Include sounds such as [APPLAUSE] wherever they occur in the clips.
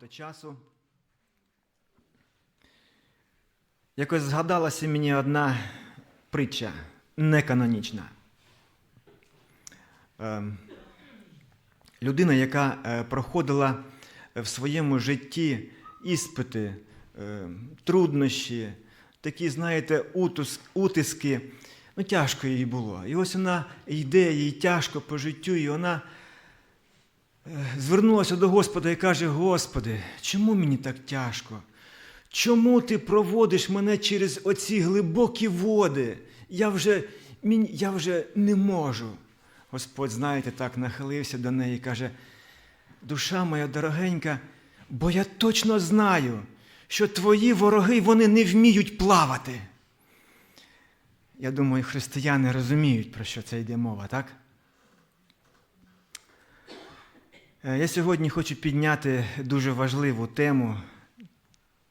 багато часу. Якось згадалася мені одна притча неканонічна. Ем, Людина, яка е, проходила в своєму житті іспити, е, труднощі, такі, знаєте, утиски, ну тяжко їй було. І ось вона йде, їй тяжко по життю, і вона звернулася до Господа і каже: Господи, чому мені так тяжко? Чому ти проводиш мене через оці глибокі води? Я вже, я вже не можу. Господь, знаєте, так нахилився до неї і каже: душа моя дорогенька, бо я точно знаю, що твої вороги вони не вміють плавати. Я думаю, християни розуміють, про що це йде мова, так? Е, Я сьогодні хочу підняти дуже важливу тему.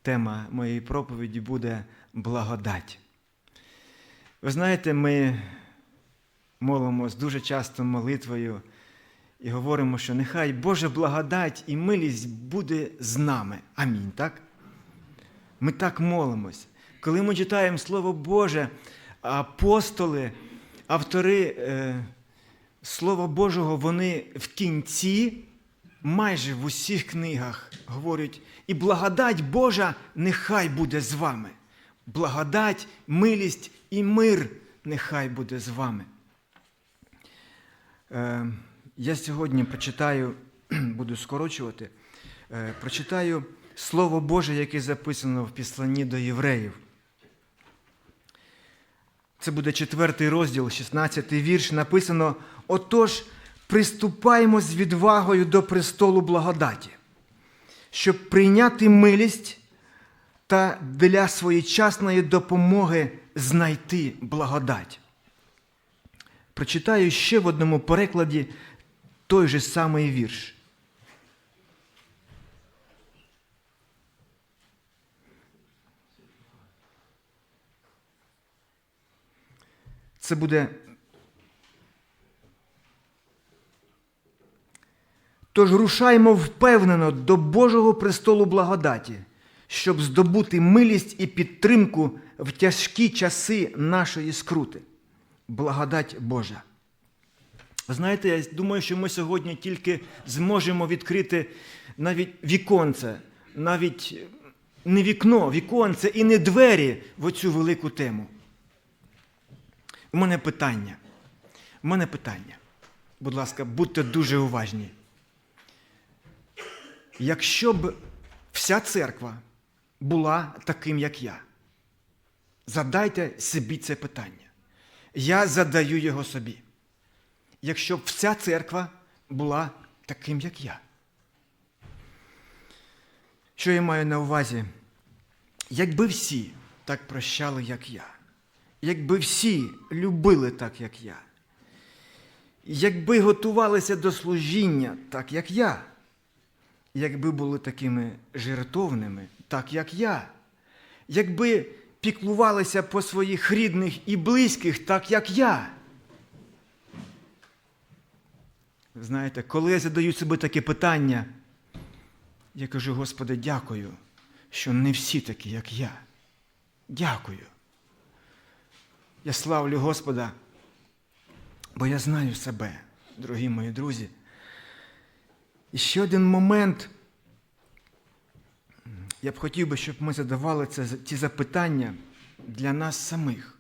Тема моєї проповіді буде благодать. Ви знаєте, ми молимось дуже часто молитвою і говоримо, що нехай Божа благодать і милість буде з нами. Амінь. Так? Ми так молимось. Коли ми читаємо Слово Боже, апостоли, автори е, Слова Божого, вони в кінці, майже в усіх книгах говорять, і благодать Божа нехай буде з вами. Благодать, милість і мир нехай буде з вами. Е, я сьогодні прочитаю, [CLEARS THROAT] буду скорочувати, е, прочитаю Слово Боже, яке записано в післанні до євреїв. Це буде четвертий розділ, 16 вірш. Написано: Отож, приступаємо з відвагою до престолу благодаті, щоб прийняти милість та для своєчасної допомоги знайти благодать. Прочитаю ще в одному перекладі той же самий вірш. Це буде. Тож рушаймо впевнено до Божого престолу благодаті, щоб здобути милість і підтримку в тяжкі часи нашої скрути. Благодать Божа. Знаєте, я думаю, що ми сьогодні тільки зможемо відкрити навіть віконце, навіть не вікно, віконце і не двері в оцю велику тему. У мене питання. У мене питання. Будь ласка, будьте дуже уважні. Якщо б вся церква була таким, як я, задайте собі це питання. Я задаю його собі. Якщо б вся церква була таким, як я. Що я маю на увазі? Якби всі так прощали, як я, якби всі любили так, як я, якби готувалися до служіння так, як я, якби були такими жертовними, так, як я, якби піклувалися по своїх рідних і близьких, так, як я. Знаєте, коли я задаю собі таке питання, я кажу, Господи, дякую, що не всі такі, як я. Дякую. Я славлю Господа, бо я знаю себе, дорогі мої друзі. І ще один момент. Я б хотів би, щоб ми задавали це, ці запитання для нас самих.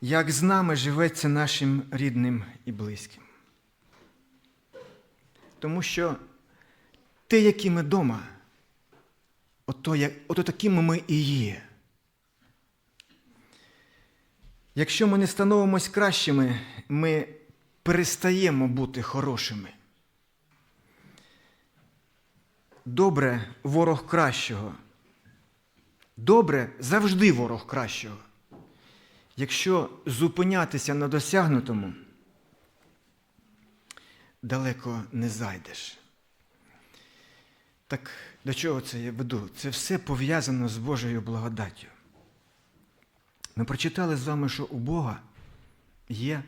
Як з нами живеться нашим рідним і близьким? Тому що те, які ми вдома, ото, ото такими ми і є. Якщо ми не становимось кращими, ми перестаємо бути хорошими. Добре ворог кращого. Добре завжди ворог кращого. Якщо зупинятися на досягнутому, далеко не зайдеш. Так до чого це я веду? Це все пов'язано з Божою благодаттю. Ми прочитали з вами, що у Бога є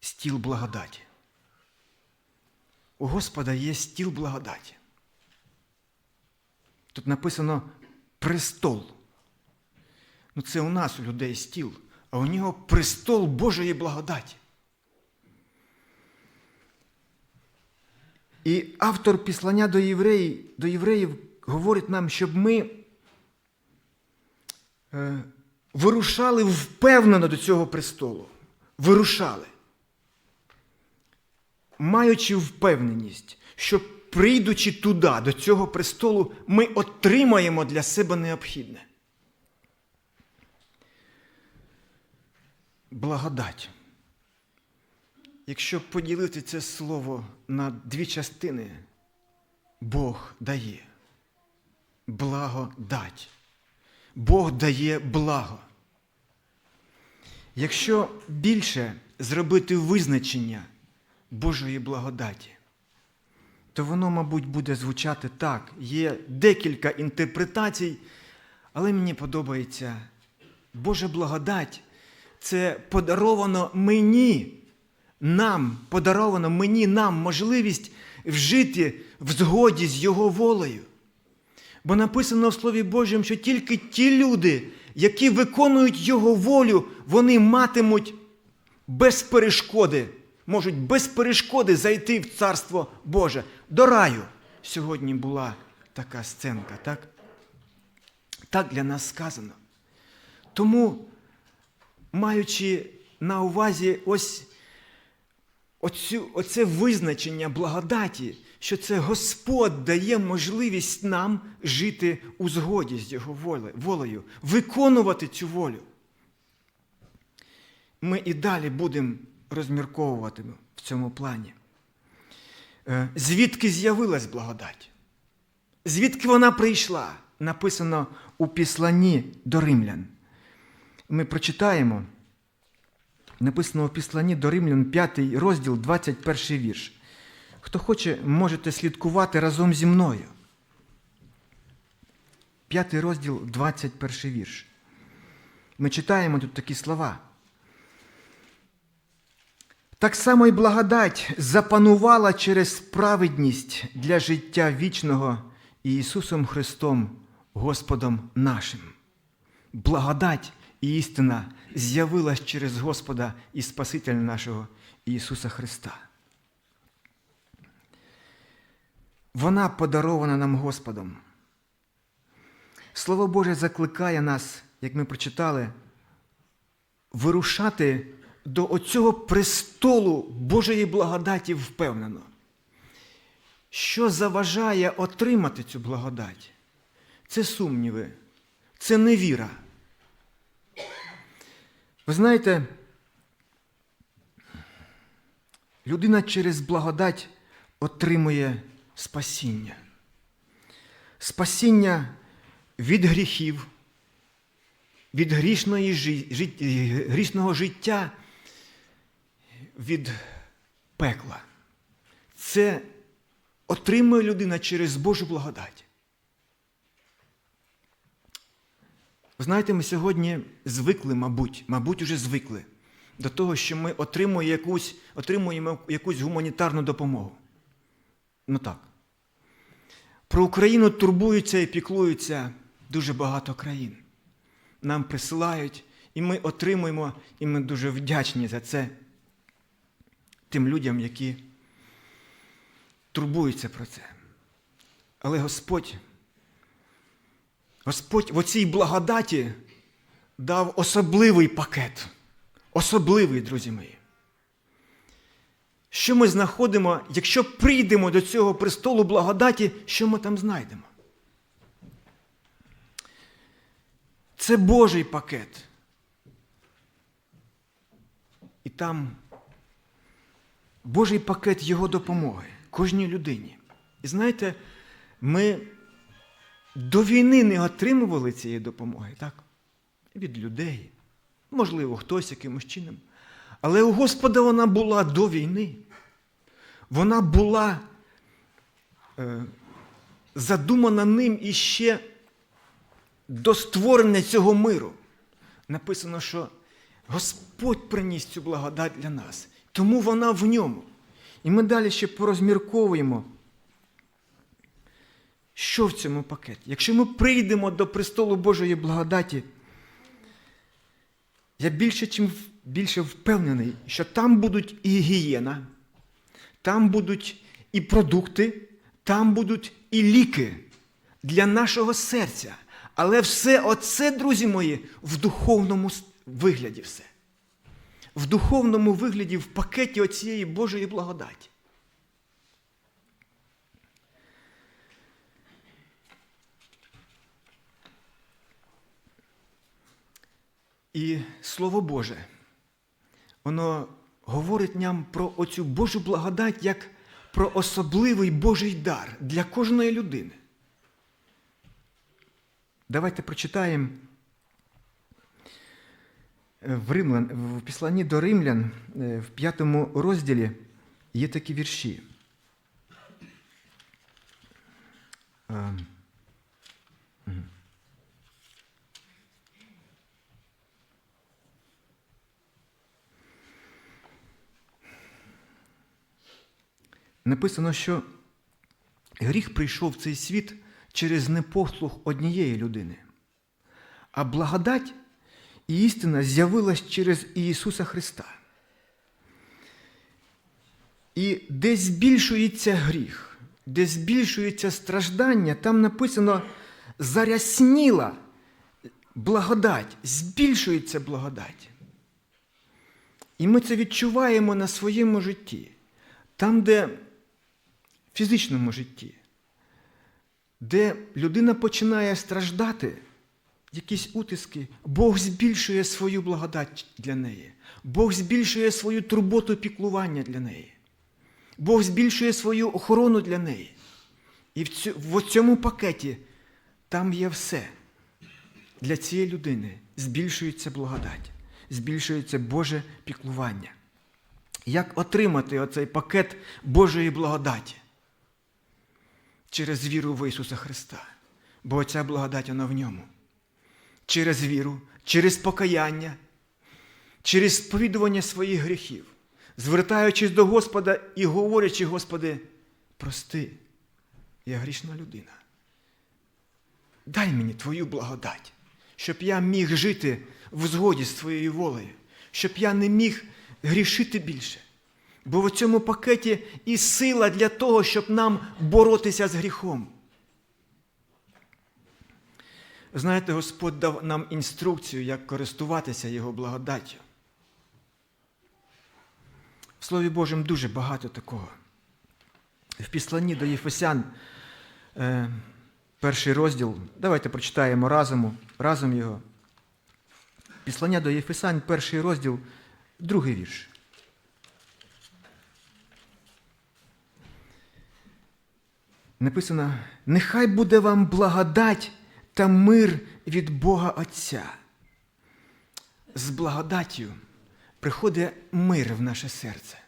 стіл благодаті. У Господа є стіл благодаті. Тут написано престол. Ну, це у нас у людей стіл, а у нього престол Божої благодаті. І автор післання до євреїв, до євреїв говорить нам, щоб ми е, вирушали впевнено до цього престолу. Вирушали. Маючи впевненість, що прийдучи туди, до цього престолу, ми отримаємо для себе необхідне. Благодать. Якщо поділити це слово на дві частини, Бог дає благодать. Бог дає благо. Якщо більше зробити визначення Божої благодаті, то воно, мабуть, буде звучати так. Є декілька інтерпретацій, але мені подобається Божа благодать це подаровано мені, нам, подаровано мені, нам можливість вжити в згоді з Його волею. Бо написано в Слові Божому, що тільки ті люди, які виконують Його волю, вони матимуть без перешкоди, можуть без перешкоди зайти в Царство Боже. До раю. Сьогодні була така сценка, так? Так для нас сказано. Тому, маючи на увазі ось оцю, оце визначення благодаті, що це Господь дає можливість нам жити у згоді з Його волею, виконувати цю волю. Ми і далі будемо розмірковувати в цьому плані. Е, Звідки з'явилась благодать? Звідки вона прийшла? Написано у післанні до римлян. Ми прочитаємо. Написано у післанні до Римлян 5 розділ, 21 вірш. Хто хоче, можете слідкувати разом зі мною. П'ятий розділ, 21 вірш. Ми читаємо тут такі слова. Так само і благодать запанувала через праведність для життя вічного Ісусом Христом, Господом нашим. Благодать і істина з'явилась через Господа і Спасителя нашого Ісуса Христа. Вона подарована нам Господом. Слово Боже закликає нас, як ми прочитали, вирушати до оцього престолу Божої благодаті впевнено. Що заважає отримати цю благодать? Це сумніви, це невіра. Ви знаєте, людина через благодать отримує спасіння. Спасіння від гріхів, від грішної, грішного життя, від пекла. Це отримує людина через Божу благодать. Ви знаєте, ми сьогодні звикли, мабуть, мабуть, уже звикли до того, що ми отримуємо якусь, отримуємо якусь гуманітарну допомогу. Ну так. Про Україну турбуються і піклуються дуже багато країн. Нам присилають, і ми отримуємо, і ми дуже вдячні за це тим людям, які турбуються про це. Але Господь, Господь в оцій благодаті дав особливий пакет. Особливий, друзі мої. Що ми знаходимо, якщо прийдемо до цього престолу благодаті, що ми там знайдемо? Це Божий пакет. І там Божий пакет Його допомоги кожній людині. І знаєте, ми до війни не отримували цієї допомоги, так? Від людей. Можливо, хтось якимось чином. Але у Господа вона була до війни. Вона була е, задумана ним іще до створення цього миру. Написано, що Господь приніс цю благодать для нас. Тому вона в ньому. І ми далі ще порозмірковуємо, що в цьому пакеті. Якщо ми прийдемо до престолу Божої благодаті, я більше, чим більше впевнений, що там будуть і гігієна, там будуть і продукти, там будуть і ліки для нашого серця. Але все оце, друзі мої, в духовному вигляді все. В духовному вигляді, в пакеті оцієї Божої благодаті. І Слово Боже, воно говорить нам про оцю Божу благодать як про особливий Божий дар для кожної людини. Давайте прочитаємо в, Римлян, в післанні до римлян е, в п'ятому розділі є такі вірші. Е. Написано, що гріх прийшов в цей світ через непослух однієї людини, а благодать істина з'явилась через Ісуса Христа. І де збільшується гріх, де збільшується страждання, там написано зарясніла благодать, збільшується благодать. І ми це відчуваємо на своєму житті. Там, де в фізичному житті, де людина починає страждати, якісь утиски, Бог збільшує свою благодать для неї. Бог збільшує свою турботу піклування для неї. Бог збільшує свою охорону для неї. І в цьому пакеті там є все. Для цієї людини збільшується благодать, збільшується Боже піклування. Як отримати оцей пакет Божої благодаті? Через віру в Ісуса Христа. Бо ця благодать вона в ньому. Через віру, через покаяння, через сповідування своїх гріхів, звертаючись до Господа і говорячи, Господи, прости, я грішна людина. Дай мені Твою благодать, щоб я міг жити в згоді з Твоєю волею, щоб я не міг грішити більше. Бо в цьому пакеті і сила для того, щоб нам боротися з гріхом. Знаєте, Господь дав нам інструкцію, як користуватися Його благодаттю. В Слові Божому дуже багато такого. В післанні до Єфесян, е, перший розділ, давайте прочитаємо разом, разом його. Післання до Єфесян, перший розділ, другий вірш. Написано: нехай буде вам благодать та мир від Бога Отця. З благодаттю приходить мир в наше серце.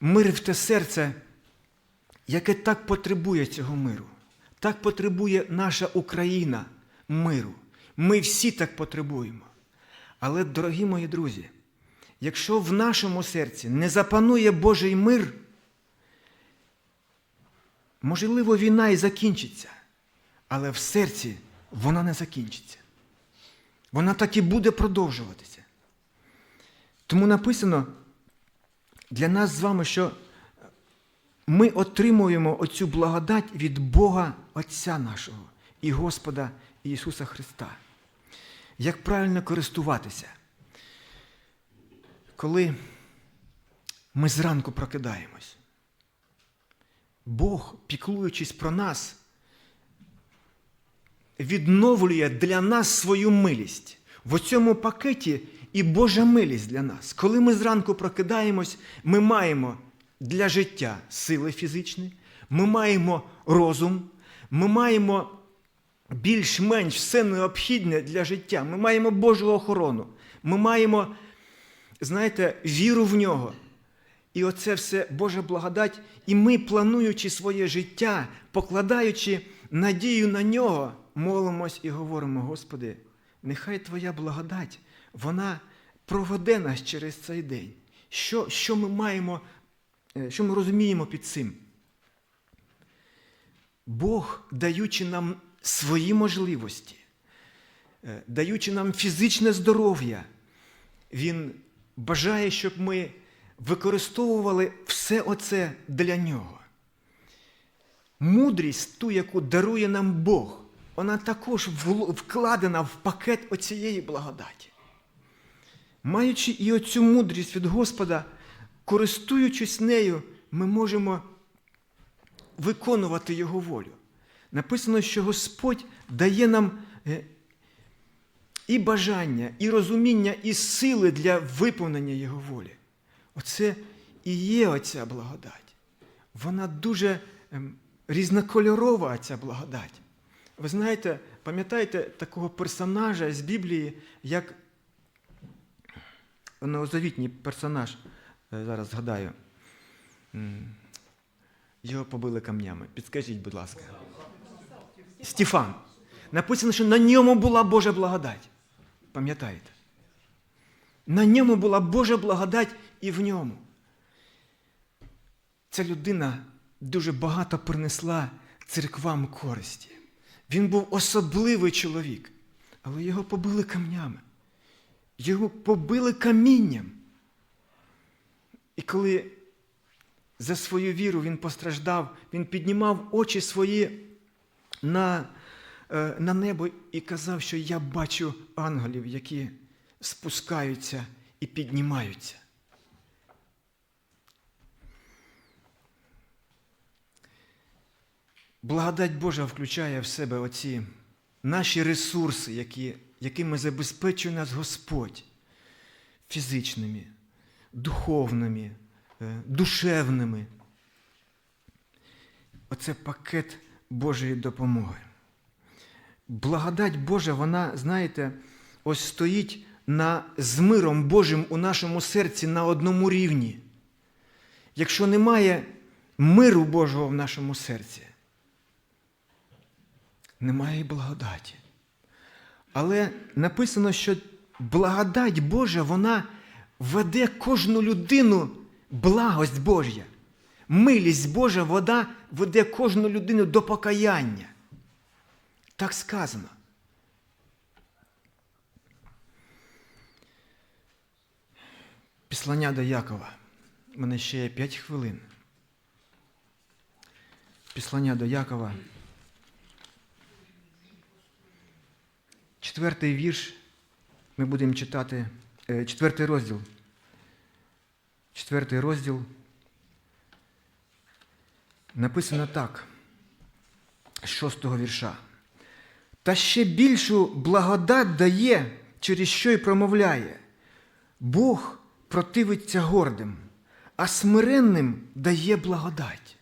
Мир в те серце, яке так потребує цього миру. Так потребує наша Україна миру. Ми всі так потребуємо. Але, дорогі мої друзі, якщо в нашому серці не запанує Божий мир, можливо, війна і закінчиться, але в серці вона не закінчиться. Вона так і буде продовжуватися. Тому написано для нас з вами, що ми отримуємо оцю благодать від Бога Отця нашого і Господа Ісуса Христа. Як правильно користуватися? Коли ми зранку прокидаємось, Бог, піклуючись про нас, відновлює для нас свою милість. В цьому пакеті і Божа милість для нас. Коли ми зранку прокидаємось, ми маємо для життя сили фізичні, ми маємо розум, ми маємо більш-менш все необхідне для життя. Ми маємо Божу охорону, ми маємо, знаєте, віру в нього. І оце все Божа благодать, і ми, плануючи своє життя, покладаючи надію на нього, молимось і говоримо, Господи, нехай Твоя благодать, вона проведе нас через цей день, Що, що ми маємо, е, що ми розуміємо під цим? Бог, даючи нам свої можливості, е, даючи нам фізичне здоров'я, Він бажає, щоб ми використовували все оце для нього. Мудрість, ту, яку дарує нам Бог, вона також вкладена в пакет оцієї благодаті. Маючи і оцю мудрість від Господа, користуючись нею, ми можемо виконувати Його волю. Написано, що Господь дає нам е, і бажання, і розуміння, і сили для виповнення Його волі. Оце і є оця благодать. Вона дуже ем, різнокольорова, ця благодать. Ви знаєте, пам'ятаєте такого персонажа з Біблії, як новозавітній персонаж, е, зараз згадаю. Його побили камнями. Підскажіть, будь ласка. Стефан. Написано, що на ньому була Божа благодать. Пам'ятаєте? На ньому була Божа благодать і в ньому. Ця людина дуже багато принесла церквам користі. Він був особливий чоловік, але його побили камнями. Його побили камінням. І коли за свою віру він постраждав, він піднімав очі свої на, е, на небо і казав, що я бачу ангелів, які спускаються і піднімаються. Благодать Божа включає в себе оці наші ресурси, які, якими забезпечує нас Господь фізичними, духовними, е, душевними. Оце пакет Божої допомоги. Благодать Божа, вона, знаєте, ось стоїть на, з миром Божим у нашому серці на одному рівні. Якщо немає миру Божого в нашому серці, немає благодаті. Але написано, що благодать Божа, вона веде кожну людину благость Божя. Милість Божа вода веде кожну людину до покаяння. Так сказано. Післання до Якова. У мене ще є 5 хвилин. Післання до Якова. Четвертий вірш. Ми будемо читати е, четвертий розділ. Четвертий розділ. Написано так, шостого вірша. Та ще більшу благодать дає, через що й промовляє. Бог противиться гордим, а смиренним дає благодать.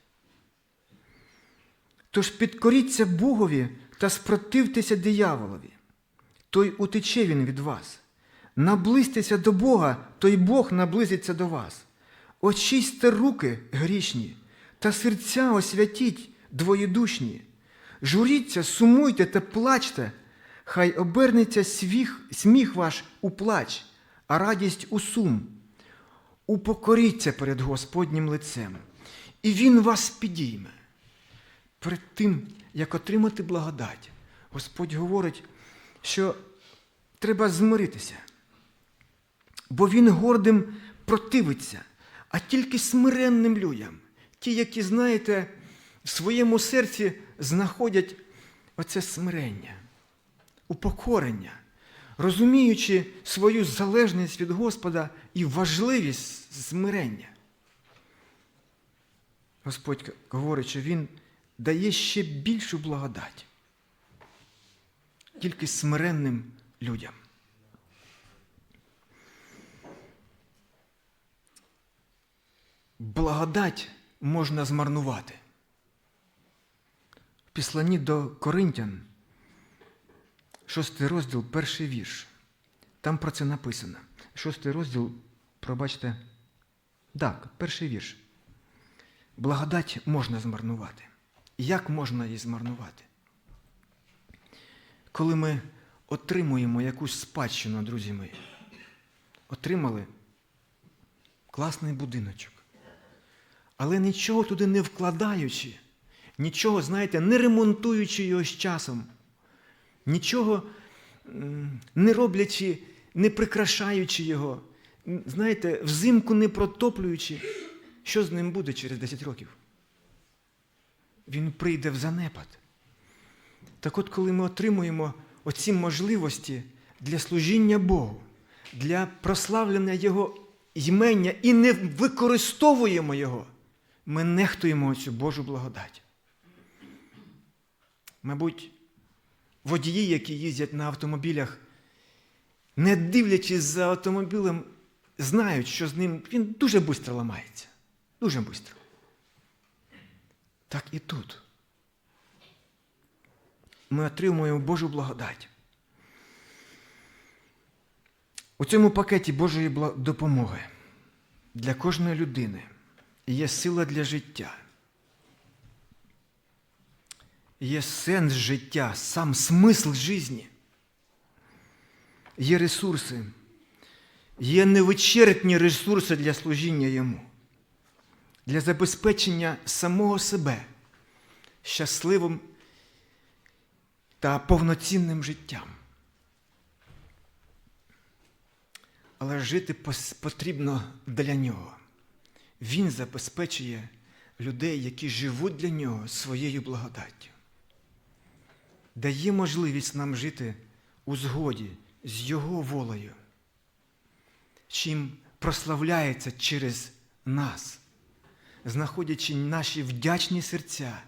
Тож підкоріться Богові та спротивтеся дияволові, той утече він від вас. Наблизьтеся до Бога, то й Бог наблизиться до вас. Очисьте руки грішні, та серця освятіть двоєдушні. Журіться, сумуйте та плачте, хай обернеться свіх, сміх ваш у плач, а радість у сум. Упокоріться перед Господнім лицем, і Він вас підійме. Перед тим, як отримати благодать, Господь говорить, що треба змиритися, бо Він гордим противиться, а тільки смиренним людям, ті, які, знаєте, в своєму серці знаходять оце смирення, упокорення, розуміючи свою залежність від Господа і важливість смирення. Господь говорить, що Він дає ще більшу благодать тільки смиренним людям. Благодать можна змарнувати. В післанні до Коринтян, шостий розділ, перший вірш. Там про це написано. Шостий розділ, пробачте, так, перший вірш. Благодать можна змарнувати. Як можна її змарнувати? Коли ми отримуємо якусь спадщину, друзі мої, отримали класний будиночок. Але нічого туди не вкладаючи, нічого, знаєте, не ремонтуючи його з часом, нічого не роблячи, не прикрашаючи його, знаєте, взимку не протоплюючи, що з ним буде через 10 років? Він прийде в занепад. Так от, коли ми отримуємо оці можливості для служіння Богу, для прославлення Його ймення і не використовуємо Його, ми нехтуємо цю Божу благодать. Мабуть, водії, які їздять на автомобілях, не дивлячись за автомобілем, знають, що з ним він дуже швидко ламається. Дуже швидко. Так і тут. Ми отримуємо Божу благодать. У цьому пакеті Божої допомоги для кожної людини є сила для життя. Є сенс життя, сам смисл житті. Є ресурси, є невичерпні ресурси для служіння йому, для забезпечення самого себе щасливим та повноцінним життям. Але жити потрібно для нього. Він забезпечує людей, які живуть для нього своєю благодаттю. Дає можливість нам жити у згоді з Його волею, чим прославляється через нас, знаходячи наші вдячні серця,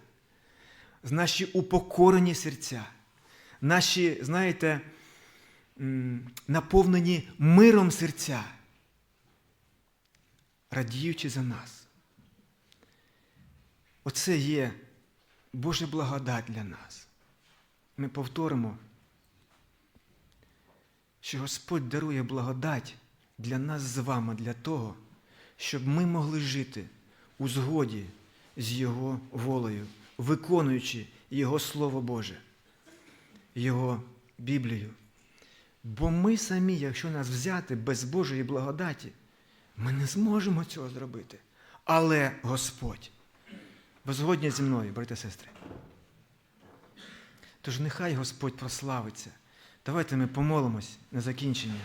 наші упокорені серця, наші, знаєте, наповнені миром серця, радіючи за нас. Оце є Божа благодать для нас. Ми повторимо, що Господь дарує благодать для нас з вами, для того, щоб ми могли жити у згоді з Його волею, виконуючи Його Слово Боже, Його Біблію. Бо ми самі, якщо нас взяти без Божої благодаті, ми не зможемо цього зробити. Але Господь, ви згодні зі мною, брати сестри. Тож нехай Господь прославиться. Давайте ми помолимось на закінчення.